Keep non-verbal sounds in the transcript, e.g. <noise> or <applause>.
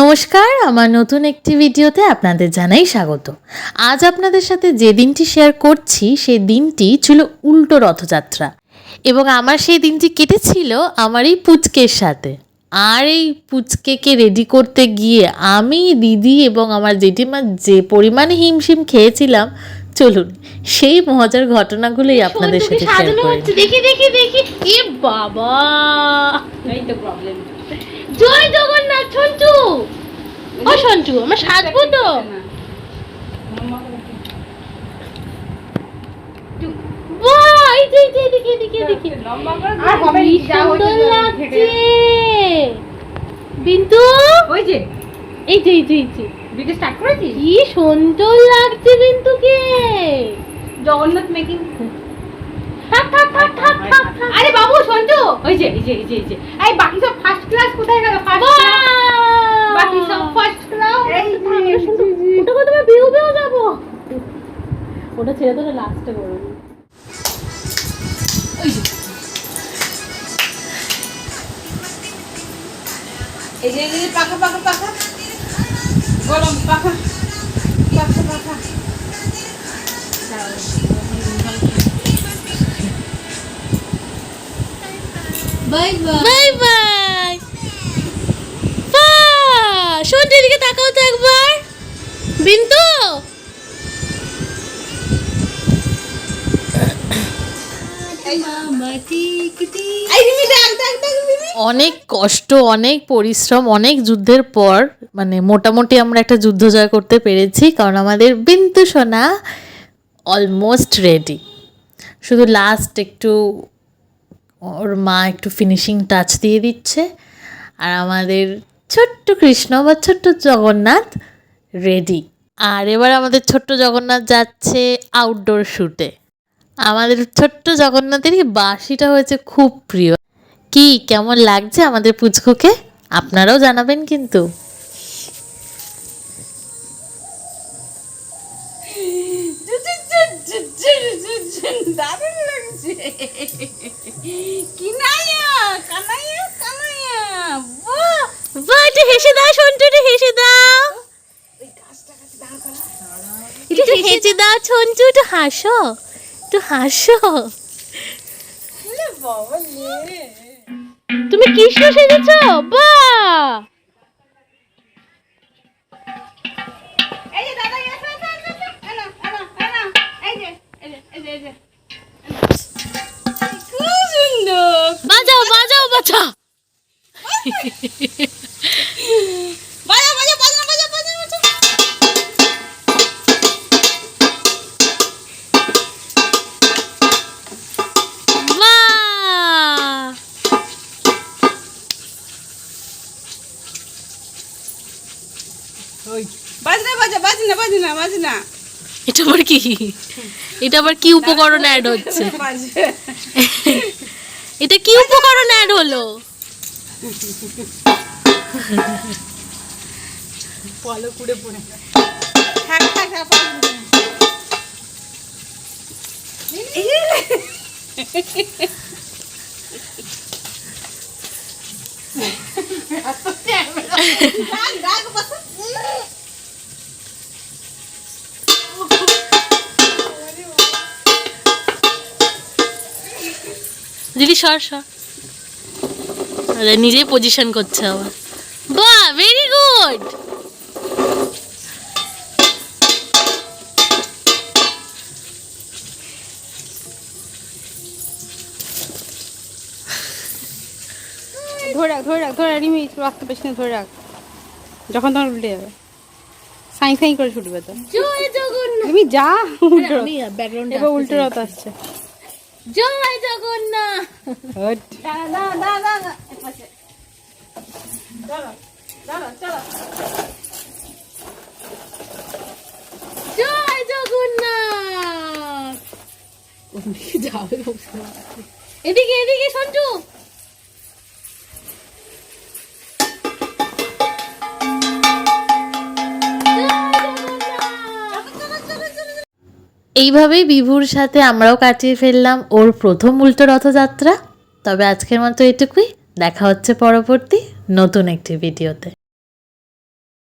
নমস্কার আমার নতুন একটি ভিডিওতে আপনাদের জানাই স্বাগত। আজ আপনাদের সাথে যে দিনটি শেয়ার করছি সেই দিনটি ছিল উল্টো রথযাত্রা। এবং আমার সেই দিনটি কেটেছিল আমার এই পুচকের সাথে। আর এই পুচকেকে রেডি করতে গিয়ে আমি দিদি এবং আমার জেঠিমা যে পরিমাণে হিমশিম খেয়েছিলাম চলুন সেই মজার ঘটনাগুলোই আপনাদের সাথে শেয়ার করি। দেখি দেখি দেখি। এ বাবা! এই তো প্রবলেম জয় জগন্নাথ সঞ্চু ও সঞ্চু আমরা সাজবো তো বাহ এই যে এই যে এদিকে এদিকে এদিকে আর হবে কি যা হয়েছে সুন্দর তো লাগছে। ঢেকে বিন্তু ওই যে এই যে এই যে এই যে। ভিডিও স্টার্ট করেছিস? কি সুন্দর লাগছে বিন্তুকে জগন্নাথ মেকিং আরে বাবু সঞ্জু ওই যে যে এই যে এই যে। এই বাকি সব ফার্স্ট ক্লাস কোথায় গেল? ফার্স্ট ক্লাস বাকি সব ফার্স্ট এই ওটা কত বিউ বিউ যাব। ওটা ছেড়ে তো লাস্টে করব এই যে। এই পাখা পাখা পাখা। গরম পাখা। পাখা পাখা। বাই বাই বাই বাই বা দিকে তাকাও তো একবার। অনেক কষ্ট, অনেক পরিশ্রম, অনেক যুদ্ধের পর মানে মোটামুটি আমরা একটা যুদ্ধ জয় করতে পেরেছি, কারণ আমাদের বিন্তু সোনা অলমোস্ট রেডি শুধু লাস্ট একটু ওর মা একটু ফিনিশিং টাচ দিয়ে দিচ্ছে, আর আমাদের ছোট্ট কৃষ্ণ বা ছোট্ট জগন্নাথ রেডি আর এবার আমাদের ছোট্ট জগন্নাথ যাচ্ছে আউটডোর শ্যুটে আমাদের ছোট্ট জগন্নাথের এই বাঁশিটা হয়েছে খুব প্রিয়। কি, কেমন লাগছে আমাদের পুচকুকে? আপনারাও জানাবেন কিন্তু। দারুণ লাগছে কিনাইয়া কানাইয়া কানাইয়া বাহ বাহ একটু হেসে দাও সন্টু একটু হেসে দাও একটু ছঞ্চু দাও ছঞ্চু একটু হাসো একটু হাসো। তুমি কৃষ্ণ সেজেছ? বাহ! বাজনা বাজনা বাজনা। এটা আবার কি? এটা আবার কি উপকরণ অ্যাড হচ্ছে? <laughs> এটা কি উপকরণ অ্যাড হলো? পলো কুড়ে পড়ে। থাক থাক থাক ডাক, <laughs> দিদি সর সর। আরে নিজেই পজিশন করছে আবার। বাহ ভেরি গুড ধরে রাখ ধরে রাখ ধরে রাখ রিমি রাখতে পেছনে ধরে রাখ। যখন তখন উল্টে যাবে। সাই সাই করে ছুটবে তো। রিমি যা উল্টো। ব্যাকগ্রাউন্ড এবার উল্টো রথ আসছে। জয় জগন্নাথ জয় জগন্নাথ এদিকে এদিকে সঞ্জু। এইভাবেই বিভুর সাথে আমরাও কাটিয়ে ফেললাম ওর প্রথম উল্টো রথযাত্রা। তবে আজকের মতো এটুকুই। দেখা হচ্ছে পরবর্তী নতুন একটি ভিডিওতে।